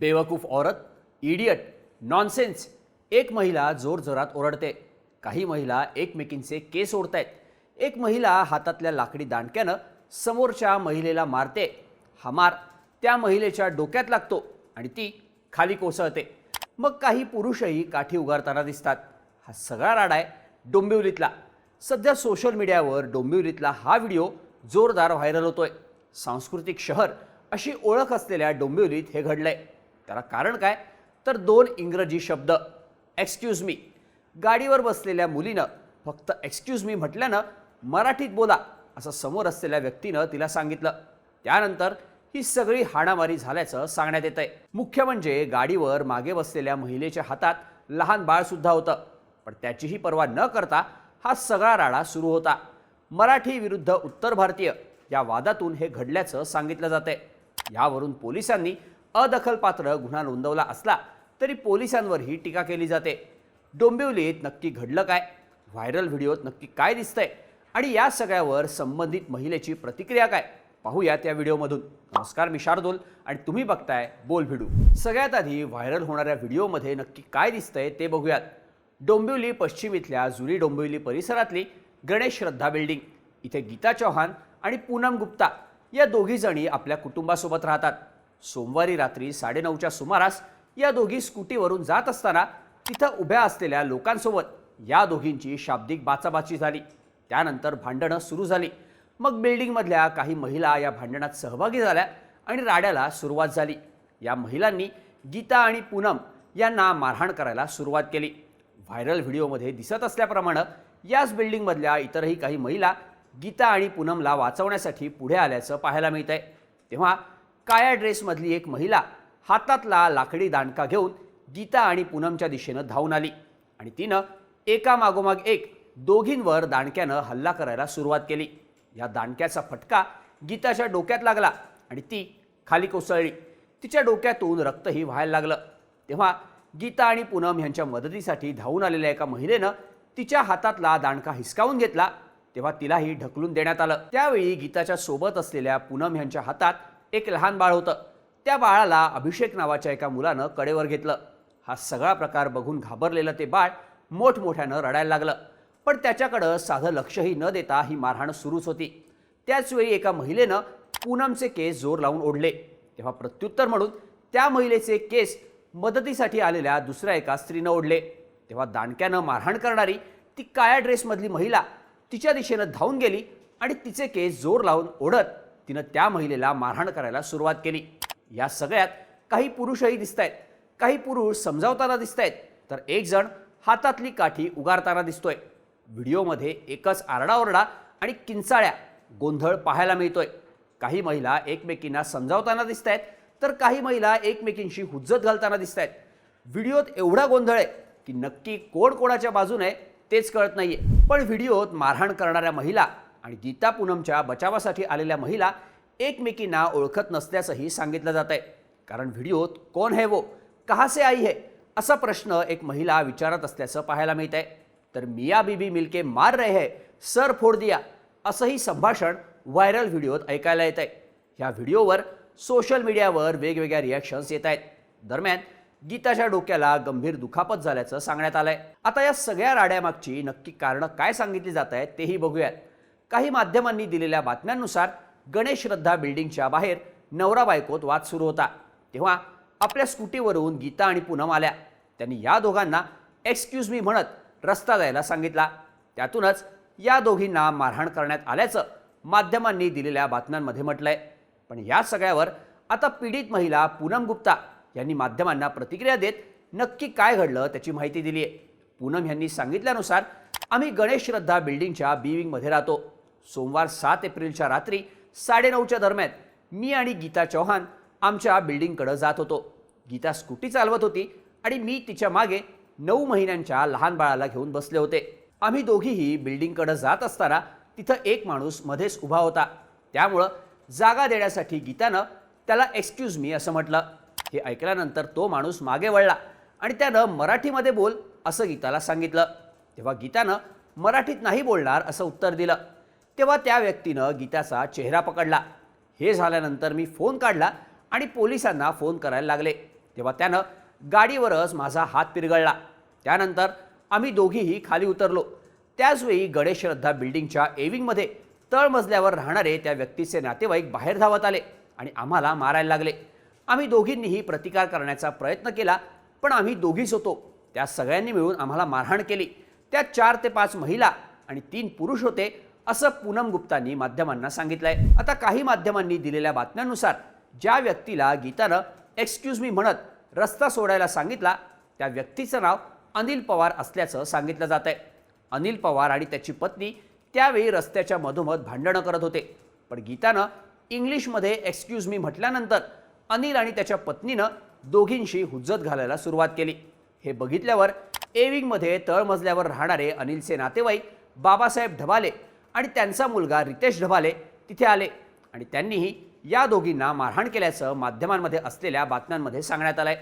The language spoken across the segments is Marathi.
बेवकूफ औरत इडियट नॉनसेन्स एक महिला जोरजोरात ओरडते. काही महिला एकमेकींचे केस ओढतायत. एक महिला हातातल्या लाकडी दांडक्यानं समोरच्या महिलेला मारते. हा मार त्या महिलेच्या डोक्यात लागतो आणि ती खाली कोसळते. मग काही पुरुषही काठी उगारताना दिसतात. हा सगळा राडा आहे डोंबिवलीतला. सध्या सोशल मीडियावर डोंबिवलीतला हा व्हिडिओ जोरदार व्हायरल होतोय. सांस्कृतिक शहर अशी ओळख असलेल्या डोंबिवलीत हे घडलंय. त्याला कारण काय? तर दोन इंग्रजी शब्द एक्सक्यूज मी गाडीवर बसलेल्या मुलीनं फक्त एक्सक्यूज मी म्हटल्यानं मराठीत बोला असं समोर असलेल्या व्यक्तीनं तिला सांगितलं. त्यानंतर ही सगळी हाणामारी झाल्याचं सांगण्यात येत आहे मुख्य म्हणजे गाडीवर मागे बसलेल्या महिलेच्या हातात लहान बाळसुद्धा होतं. पण त्याचीही पर्वा न करता हा सगळा राडा सुरू होता. मराठी विरुद्ध उत्तर भारतीय या वादातून हे घडल्याचं सांगितलं जातंय. यावरून पोलिसांनी अदखलपात्र गुन्हा नोंदवला असला तरी पोलिसांवरही टीका केली जाते. डोंबिवलीत नक्की घडलं काय? व्हायरल व्हिडिओत नक्की काय दिसतंय? आणि या सगळ्यावर संबंधित महिलेची प्रतिक्रिया काय? पाहूया त्या व्हिडिओमधून. नमस्कार मी शार्दोल आणि तुम्ही बघताय बोल व्हिडिओ सगळ्यात आधी व्हायरल होणाऱ्या व्हिडिओमध्ये नक्की काय दिसतंय ते बघूयात. डोंबिवली पश्चिम इथल्या जुनी डोंबिवली परिसरातली गणेश श्रद्धा बिल्डिंग. इथे गीता चौहान आणि पूनम गुप्ता या दोघी जणी आपल्या कुटुंबासोबत राहतात. सोमवारी रात्री साडेनऊच्या सुमारास या दोघी स्कूटीवरून जात असताना तिथं उभ्या असलेल्या लोकांसोबत या दोघींची शाब्दिक बाचाबाची झाली. त्यानंतर भांडणं सुरू झाली. मग बिल्डिंगमधल्या काही महिला या भांडणात सहभागी झाल्या आणि राड्याला सुरुवात झाली. या महिलांनी गीता आणि पूनम यांना मारहाण करायला सुरुवात केली. व्हायरल व्हिडिओमध्ये दिसत असल्याप्रमाणे याच बिल्डिंगमधल्या इतरही काही महिला गीता आणि पूनमला वाचवण्यासाठी पुढे आल्याचं पाहायला मिळत आहे तेव्हा काळ्या ड्रेसमधली एक महिला हातातला लाकडी दांडका घेऊन गीता आणि पूनमच्या दिशेनं धावून आली. आणि तिनं एका मागोमाग एक दोघींवर दांडक्यानं हल्ला करायला सुरुवात केली. या दांडक्याचा फटका गीताच्या डोक्यात लागला आणि ती खाली कोसळली. तिच्या डोक्यातून रक्तही व्हायला लागलं. तेव्हा गीता आणि पूनम यांच्या मदतीसाठी धावून आलेल्या एका महिलेनं तिच्या हातातला दांडका हिसकावून घेतला. तेव्हा तिलाही ढकलून देण्यात आलं. त्यावेळी गीताच्या सोबत असलेल्या पूनम यांच्या हातात एक लहान बाळ होतं. त्या बाळाला अभिषेक नावाच्या एका मुलानं कडेवर घेतलं. हा सगळा प्रकार बघून घाबरलेलं ते बाळ मोठमोठ्यानं रडायला लागलं. पण त्याच्याकडं साधं लक्षही न देता ही मारहाण सुरूच होती. त्याचवेळी एका महिलेनं पूनमचे केस जोर लावून ओढले. तेव्हा प्रत्युत्तर म्हणून त्या महिलेचे केस मदतीसाठी आलेल्या दुसऱ्या एका स्त्रीनं ओढले. तेव्हा दांडक्यानं मारहाण करणारी ती काळ्या ड्रेसमधली महिला तिच्या दिशेनं धावून गेली आणि तिचे केस जोर लावून ओढत तिनं त्या महिलेला मारहाण करायला सुरुवात केली. या सगळ्यात काही पुरुषही दिसत आहेत काही पुरुष समजावताना दिसत आहेत तर एक जण हातातली काठी उगारताना दिसतोय. व्हिडिओमध्ये एकच आरडाओरडा आणि किंचाळ्या गोंधळ पाहायला मिळतोय. काही महिला एकमेकींना समजावताना दिसत आहेत तर काही महिला एकमेकींशी हुज्जत घालताना दिसत आहेत व्हिडिओत एवढा गोंधळ आहे की नक्की कोण कोणाच्या बाजूने तेच कळत नाहीये. पण व्हिडिओत मारहाण करणाऱ्या महिला आणि गीता पूनमच्या बचावासाठी आलेल्या महिला एकमेकींना ओळखत नसल्याचंही सांगितलं जात आहे. कारण व्हिडिओत कोण है वो? कहा से आई है? असा प्रश्न एक महिला विचारत असल्याचं पाहायला मिळत आहे. तर मिया बीबी मिलके मार रहे है सर फोड दिया असंही संभाषण व्हायरल व्हिडिओत ऐकायला येत आहे. ह्या व्हिडिओवर सोशल मीडियावर वेगवेगळ्या रिॲक्शन्स येत आहेत. दरम्यान गीताच्या डोक्याला गंभीर दुखापत झाल्याचं सांगण्यात आलंय. आता या सगळ्या राड्यामागची नक्की कारणं काय सांगितली जात आहेत तेही बघूयात. काही माध्यमांनी दिलेल्या बातम्यांनुसार गणेश श्रद्धा बिल्डिंगच्या बाहेर नवरा बायकोत वाद सुरू होता. तेव्हा आपल्या स्कूटीवरून गीता आणि पूनम आल्या. त्यांनी या दोघांना एक्सक्यूज मी म्हणत रस्ता जायला सांगितला. त्यातूनच या दोघींना मारहाण करण्यात आल्याचं माध्यमांनी दिलेल्या बातम्यांमध्ये म्हटलंय. पण या सगळ्यावर आता पीडित महिला पूनम गुप्ता यांनी माध्यमांना प्रतिक्रिया देत नक्की काय घडलं त्याची माहिती दिली आहे पूनम यांनी सांगितल्यानुसार आम्ही गणेश श्रद्धा बिल्डिंगच्या बी विंगमध्ये राहतो. सोमवार सात एप्रिलच्या रात्री साडेनऊच्या दरम्यान मी आणि गीता चौहान आमच्या बिल्डिंगकडं जात होतो. गीता स्कूटी चालवत होती आणि मी तिच्यामागे नऊ महिन्यांच्या लहान बाळाला घेऊन बसले होते. आम्ही दोघीही बिल्डिंगकडं जात असताना तिथं एक माणूस मध्येच उभा होता. त्यामुळं जागा देण्यासाठी गीतानं त्याला एक्सक्यूज मी असं म्हटलं. हे ऐकल्यानंतर तो माणूस मागे वळला आणि त्यानं मराठीमध्ये बोल असं गीताला सांगितलं. तेव्हा गीतानं मराठीत नाही बोलणार असं उत्तर दिलं. तेव्हा त्या व्यक्तीनं गीताचा चेहरा पकडला. हे झाल्यानंतर मी फोन काढला आणि पोलिसांना फोन करायला लागले. तेव्हा त्यानं गाडीवरच माझा हात पिरगळला. त्यानंतर आम्ही दोघीही खाली उतरलो. त्याचवेळी गणेश श्रद्धा बिल्डिंगच्या एविंगमध्ये तळमजल्यावर राहणारे त्या व्यक्तीचे नातेवाईक बाहेर धावत आले आणि आम्हाला मारायला लागले. आम्ही दोघींनीही प्रतिकार करण्याचा प्रयत्न केला पण आम्ही दोघीच होतो. त्या सगळ्यांनी मिळून आम्हाला मारहाण केली. त्यात चार ते पाच महिला आणि तीन पुरुष होते. असं पूनम गुप्तांनी माध्यमांना सांगितलंय. आता काही माध्यमांनी दिलेल्या बातम्यांनुसार ज्या व्यक्तीला गीतानं एक्सक्यूज मी म्हणत रस्ता सोडायला सांगितला त्या व्यक्तीचं नाव अनिल पवार असल्याचं सांगितलं जात आहे अनिल पवार आणि त्याची पत्नी त्यावेळी रस्त्याच्या मधोमध भांडणं करत होते. पण गीतानं इंग्लिशमध्ये एक्सक्यूज मी म्हटल्यानंतर अनिल आणि त्याच्या पत्नीनं दोघींशी हुज्जत घालायला सुरुवात केली. हे बघितल्यावर एविंगमध्ये तळमजल्यावर राहणारे अनिलचे नातेवाईक बाबासाहेब ढबाले आणि त्यांचा मुलगा रितेश ढबाले तिथे आले. आणि त्यांनीही या दोघींना मारहाण केल्याचं माध्यमांमध्ये असलेल्या बातम्यांमध्ये सांगण्यात आलंय.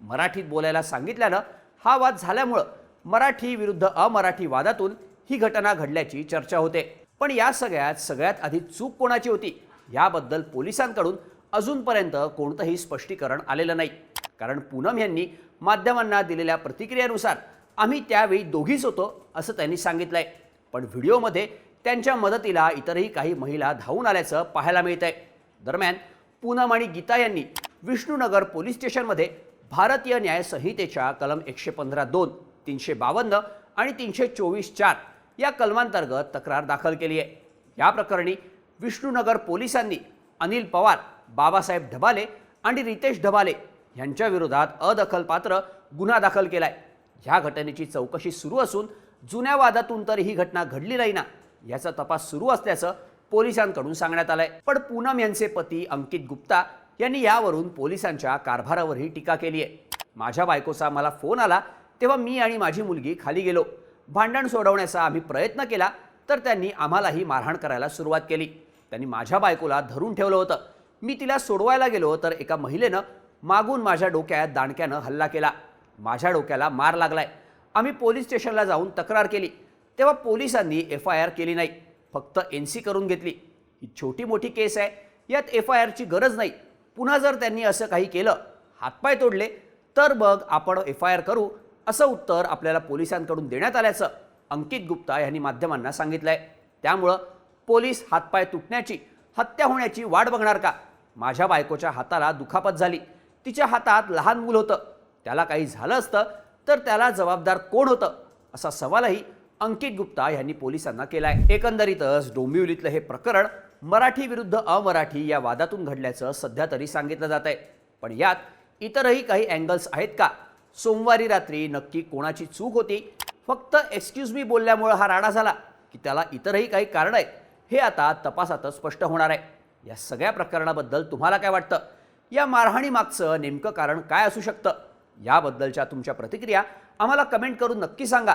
मराठीत बोलायला सांगितल्यानं हा वाद झाल्यामुळं मराठी विरुद्ध अमराठी वादातून ही घटना घडल्याची चर्चा होते. पण या सगळ्यात सगळ्यात आधी चूक कोणाची होती याबद्दल पोलिसांकडून अजूनपर्यंत कोणतंही स्पष्टीकरण आलेलं नाही. कारण पूनम यांनी माध्यमांना दिलेल्या प्रतिक्रियेनुसार आम्ही त्यावेळी दोघीच होतो असं त्यांनी सांगितलंय. पण व्हिडिओमध्ये त्यांच्या मदतीला इतरही काही महिला धावून आल्याचं पाहायला मिळत आहे दरम्यान पूनम आणि गीता यांनी विष्णुनगर पोलीस स्टेशनमध्ये भारतीय न्याय संहितेच्या कलम एकशे पंधरा दोन तीनशे बावन्न आणि तीनशे चोवीस चार या कलमांतर्गत तक्रार दाखल केली आहे. या प्रकरणी विष्णुनगर पोलिसांनी अनिल पवार बाबासाहेब ढबाले आणि रितेश ढबाले यांच्या विरोधात अदखलपात्र गुन्हा दाखल केलाय. ह्या घटनेची चौकशी सुरू असून जुन्या वादातून तर ही घटना घडली नाही ना. याचा तपास सुरू असल्याचं पोलिसांकडून सांगण्यात आलंय. पण पूनम यांचे पती अंकित गुप्ता यांनी यावरून पोलिसांच्या कारभारावरही टीका केली आहे माझ्या बायकोचा मला फोन आला तेव्हा मी आणि माझी मुलगी खाली गेलो. भांडण सोडवण्याचा आम्ही प्रयत्न केला तर त्यांनी आम्हालाही मारहाण करायला सुरुवात केली. त्यांनी माझ्या बायकोला धरून ठेवलं होतं. मी तिला सोडवायला गेलो तर एका महिलेनं मागून माझ्या डोक्यात दांडक्यानं हल्ला केला. माझ्या डोक्याला मार लागलाय. आम्ही पोलीस स्टेशनला जाऊन तक्रार केली. तेव्हा पोलिसांनी एफ आय आर केली नाही. फक्त एन सी करून घेतली. ही छोटी मोठी केस आहे. यात एफ आय आरची गरज नाही. पुन्हा जर त्यांनी असं काही केलं हातपाय तोडले तर बघ आपण एफ आय आर करू असं उत्तर आपल्याला पोलिसांकडून देण्यात आल्याचं अंकित गुप्ता यांनी माध्यमांना सांगितलं आहे त्यामुळं पोलीस हातपाय तुटण्याची हत्या होण्याची वाट बघणार का? माझ्या बायकोच्या हाताला दुखापत झाली. तिच्या हातात लहान मूल होतं. त्याला काही झालं असतं तर त्याला जबाबदार कोण होतं? असा सवालही अंकित गुप्ता यांनी पोलिसांना केलाय. एकंदरीतच डोंबिवलीतलं हे प्रकरण मराठी विरुद्ध अमराठी या वादातून घडल्याचं सध्या तरी सांगितलं जात आहे पण यात इतरही काही अँगल्स आहेत का? सोमवारी रात्री नक्की कोणाची चूक होती? फक्त एक्सक्यूज मी बोलल्यामुळं हा राडा झाला की त्याला इतरही काही कारण आहेत हे आता तपासातच स्पष्ट होणार आहे. या सगळ्या प्रकरणाबद्दल तुम्हाला काय वाटतं? या मारहाणीमागचं नेमकं कारण काय असू शकतं? याबद्दलच्या तुमच्या प्रतिक्रिया आम्हाला कमेंट करून नक्की सांगा.